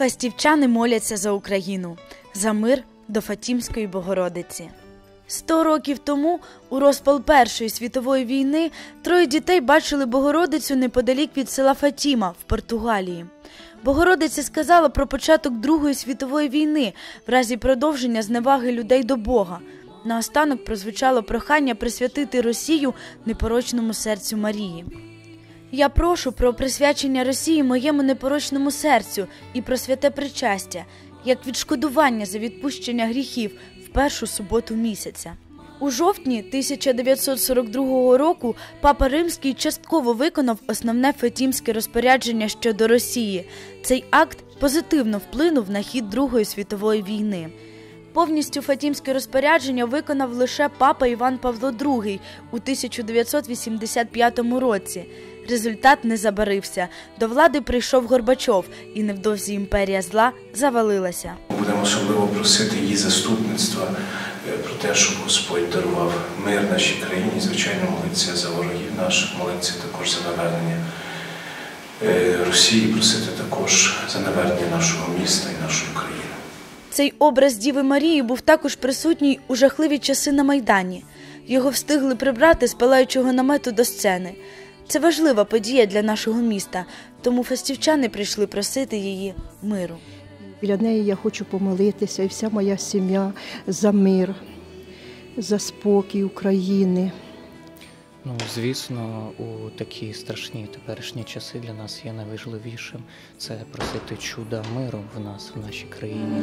Фастівчани моляться за Україну, за мир до Фатімської Богородиці. Сто років тому, у розпал Першої світової війни, троє дітей бачили Богородицю неподалік від села Фатіма в Португалії. Богородиця сказала про початок Другої світової війни в разі продовження зневаги людей до Бога. Наостанок прозвучало прохання присвятити Росію непорочному серцю Марії. Я прошу про присвячення Росії моєму непорочному серцю і про святе причастя, як відшкодування за відпущення гріхів в першу суботу місяця. У жовтні 1942 року папа Римський частково виконав основне фетімське розпорядження щодо Росії. Цей акт позитивно вплинув на хід Другої світової війни. Повністю фатімське розпорядження виконав лише папа Іван Павло II у 1985 році. Результат не забарився. До влади прийшов Горбачов, і невдовзі імперія зла завалилася. Будемо особливо просити її заступництва е, про те, щоб Господь дарував мир нашій країні. Звичайно, молитися за ворогів наших, молитися також за навернення е, Росії, просити також за навернення нашого міста і нашої країни. Цей образ Діви Марії був також присутній у жахливі часи на Майдані. Його встигли прибрати з палаючого намету до сцени. Це важлива подія для нашого міста, тому фестівчани прийшли просити її миру. Біля неї я хочу помолитися, і вся моя сім'я за мир, за спокій України. Ну, звісно, у такі страшні теперішні часи для нас є найважливішим це просити чуда миру в нас, в нашій країні.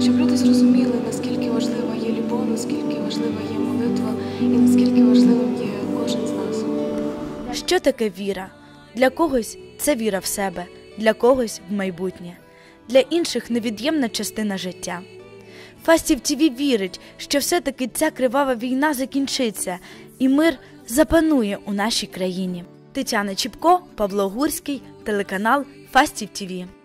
щоб люди зрозуміли, Що таке віра? Для когось це віра в себе, для когось в майбутнє, для інших невід'ємна частина життя. Фастів ТВ вірить, що все-таки ця кривава війна закінчиться і мир запанує у нашій країні. Тетяна Чіпко, Павло Гурський, телеканал Фастів ТВ.